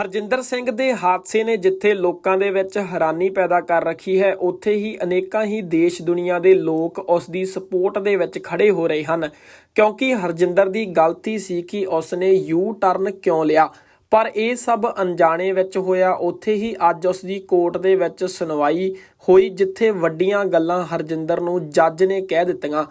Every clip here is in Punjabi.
ਹਰਜਿੰਦਰ ਸਿੰਘ ਦੇ ਹਾਦਸੇ ਨੇ ਜਿੱਥੇ ਲੋਕਾਂ ਦੇ ਵਿੱਚ ਹੈਰਾਨੀ ਪੈਦਾ ਕਰ ਰੱਖੀ ਹੈ, ਉੱਥੇ ਹੀ ਅਨੇਕਾਂ ਹੀ ਦੇਸ਼ ਦੁਨੀਆ ਦੇ ਲੋਕ ਉਸ ਦੀ ਸਪੋਰਟ ਦੇ ਵਿੱਚ ਖੜੇ ਹੋ ਰਹੇ ਹਨ। ਕਿਉਂਕਿ ਹਰਜਿੰਦਰ ਦੀ ਗਲਤੀ ਸੀ ਕਿ ਉਸ ਨੇ ਯੂ ਟਰਨ ਕਿਉਂ ਲਿਆ? ਪਰ ਇਹ ਸਭ ਅਣਜਾਣੇ ਵਿੱਚ ਹੋਇਆ। ਉੱਥੇ ਹੀ ਅੱਜ ਉਸ ਦੀ ਕੋਰਟ ਦੇ ਵਿੱਚ ਸੁਣਵਾਈ ਹੋਈ, ਜਿੱਥੇ ਵੱਡੀਆਂ ਗੱਲਾਂ ਹਰਜਿੰਦਰ ਨੂੰ ਜੱਜ ਨੇ ਕਹਿ ਦਿੱਤੀਆਂ।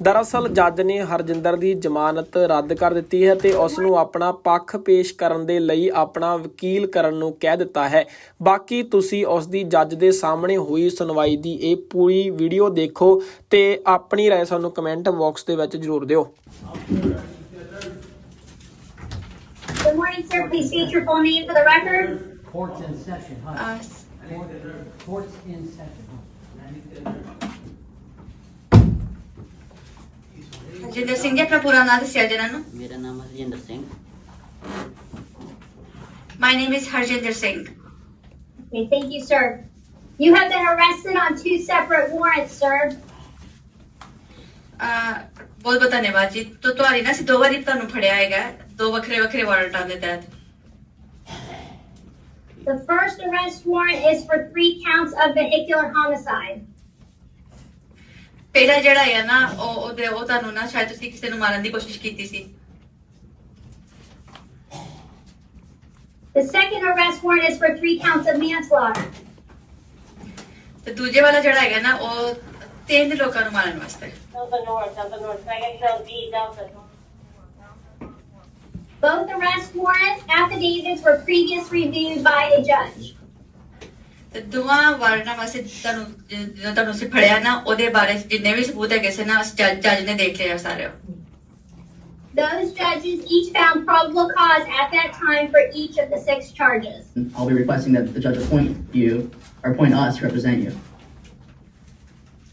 ਦਰਅਸਲ ਜੱਜ ਨੇ ਹਰਜਿੰਦਰ ਦੀ ਜ਼ਮਾਨਤ ਰੱਦ ਕਰ ਦਿੱਤੀ ਹੈ ਤੇ ਉਸ ਨੂੰ ਆਪਣਾ ਪੱਖ ਪੇਸ਼ ਕਰਨ ਦੇ ਲਈ ਆਪਣਾ ਵਕੀਲ ਕਰਨ ਨੂੰ ਕਹਿ ਦਿੱਤਾ ਹੈ ਬਾਕੀ ਤੁਸੀਂ ਉਸ ਦੀ ਜੱਜ ਦੇ ਸਾਹਮਣੇ ਹੋਈ ਸੁਣਵਾਈ ਦੀ ਇਹ ਪੂਰੀ ਵੀਡੀਓ ਦੇਖੋ ਤੇ ਆਪਣੀ رائے ਸਾਨੂੰ ਕਮੈਂਟ ਬਾਕਸ ਦੇ ਵਿੱਚ ਜ਼ਰੂਰ ਦਿਓ Good morning, sir. Please state your full name for the record. Court's in session, huh? Uh, Court's in session, Jinder Singh ji ਆਪਣਾ ਪੂਰਾ ਨਾਮ ਦੱਸਿਆ ਜਨਾਂ ਨੂੰ ਮੇਰਾ ਨਾਮ Harjinder Singh my name is Harjinder Singh Okay, thank you, sir. You have been arrested on two separate warrants, sir. ਬਹੁਤ ਬਹੁਤ ਧੰਨਵਾਦ ਜੀ ਤੋ ਤੁਹਾਡੀ ਨਾ ਅਸੀਂ ਦੋ ਵਾਰੀ ਤੁਹਾਨੂੰ ਫੜਿਆ ਹੈਗਾ ਦੋ ਵੱਖਰੇ ਵੱਖਰੇ ਵਾਰੰਟਾਂ ਦੇ ਤਹਿਤ The first arrest warrant is for three counts of vehicular homicide. ਪਹਿਲਾ ਜਿਹੜਾ ਹੈ ਨਾ ਉਹ ਉਹਦੇ ਉਹ ਤੁਹਾਨੂੰ ਨਾ ਸ਼ਾਇਦ ਤੁਸੀਂ ਕਿਸੇ ਨੂੰ ਮਾਰਨ ਦੀ ਕੋਸ਼ਿਸ਼ ਕੀਤੀ ਸੀ The second arrest warrant is for three counts of manslaughter. ਤੇ ਦੂਜੇ ਵਾਲਾ ਜਿਹੜਾ ਹੈਗਾ ਨਾ ਉਹ ਤਿੰਨ ਲੋਕਾਂ ਨੂੰ ਮਾਰਨ ਵਾਸਤੇ Delta North, Delta North, second Delta D, Delta. Both arrest warrant affidavits were previously reviewed by a judge. ਤੇ ਦੋਵਾਂ ਵਾਰੰਟਾਂ ਵਾਸਤੇ ਤੁਹਾਨੂੰ ਜਦੋਂ ਤੁਹਾਨੂੰ ਅਸੀਂ ਫੜਿਆ ਨਾ ਉਹਦੇ ਬਾਰੇ ਜਿੰਨੇ ਵੀ ਸਬੂਤ ਹੈਗੇ ਸੀ ਨਾ ਜੱਜ ਨੇ ਦੇਖ ਲਿਆ ਸਾਰੇ Those judges each found probable cause at that time for each of the six charges. I'll be requesting that the judge appoint you, or appoint us to represent you.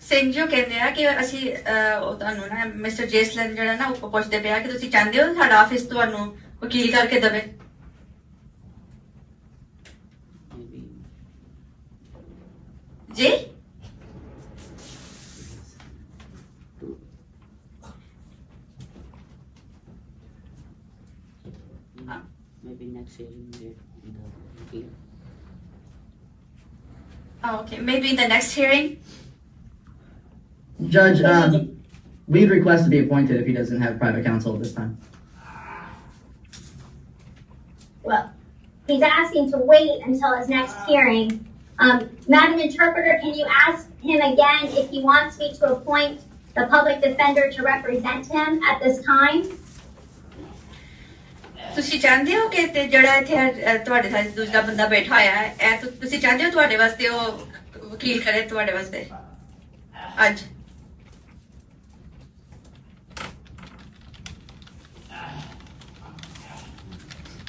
Singh ਜੋ ਕਹਿੰਦੇ ਆ ਕਿ ਅਸੀਂ ਅਹ, ਉਹ ਤੁਹਾਨੂੰ ਨਾ ਮਿਸਟਰ ਜੇਸਲਨ ਜਿਹੜਾ ਨਾ ਉਹ ਪੁੱਛਦੇ ਪਿਆ ਕਿ ਤੁਸੀਂ ਚਾਹੁੰਦੇ ਹੋ ਸਾਡਾ ਆਫਿਸ ਤੁਹਾਨੂੰ ਵਕੀਲ ਕਰਕੇ ਦੇਵੇ ਜੀ. Ah. Maybe next hearing date in the appeal. Ah, okay maybe the next hearing Judge, um, we'd request to be appointed if he doesn't have private counsel at this time. Well, he's asking to wait until his next hearing. Um, Madam Interpreter, can you ask him again if he wants me to appoint the public defender to represent him at this time? ਤੁਸੀਂ ਚਾਹੁੰਦੇ ਹੋ ਕਿ ਤੇ ਜਿਹੜਾ ਇੱਥੇ ਅਹ, ਤੁਹਾਡੇ ਸਾਥ ਦੂਜਾ ਬੰਦਾ ਬੈਠਾ ਹੋਇਆ ਹੈ ਇਹ ਤੁ- ਤੁਸੀਂ ਚਾਹੁੰਦੇ ਹੋ ਤੁਹਾਡੇ ਵਾਸਤੇ ਉਹ ਵਕੀਲ ਕਰੇ ਤੁਹਾਡੇ ਵਾਸਤੇ ਅੱਜ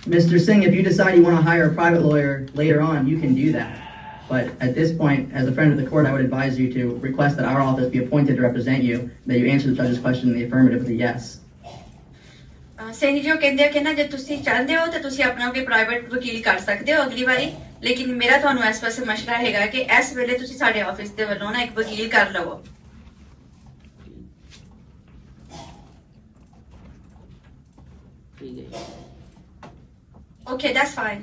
Mr. Singh, if you decide you want to hire a private lawyer later on, you can do that. But at this point, as a friend of the court, I would advise you to request that our office be appointed to represent you, that you answer the judge's question in the affirmative with a yes. ਅਹ, ਸਿੰਘ ਜੀ ਉਹ ਕਹਿੰਦੇ ਆ ਕਿ ਨਾ ਜੇ ਤੁਸੀਂ ਚਾਹੁੰਦੇ ਹੋ ਤੇ ਤੁਸੀਂ ਆਪਣਾ ਕੋਈ ਪ੍ਰਾਈਵੇਟ ਵਕੀਲ ਕਰ ਸਕਦੇ ਹੋ ਅਗਲੀ ਵਾਰੀ ਲੇਕਿਨ ਮੇਰਾ ਤੁਹਾਨੂੰ ਇਸ ਪਾਸੇ ਮਸ਼ਵਰਾ ਹੈਗਾ ਕਿ ਇਸ ਵੇਲੇ ਤੁਸੀਂ ਸਾਡੇ ਆਫਿਸ ਦੇ ਵੱਲੋਂ ਨਾ ਇੱਕ ਵਕੀਲ ਕਰ ਲਵੋ ਠੀਕ ਹੈ ਓਕੇ ਦੈਟਸ ਫਾਈਨ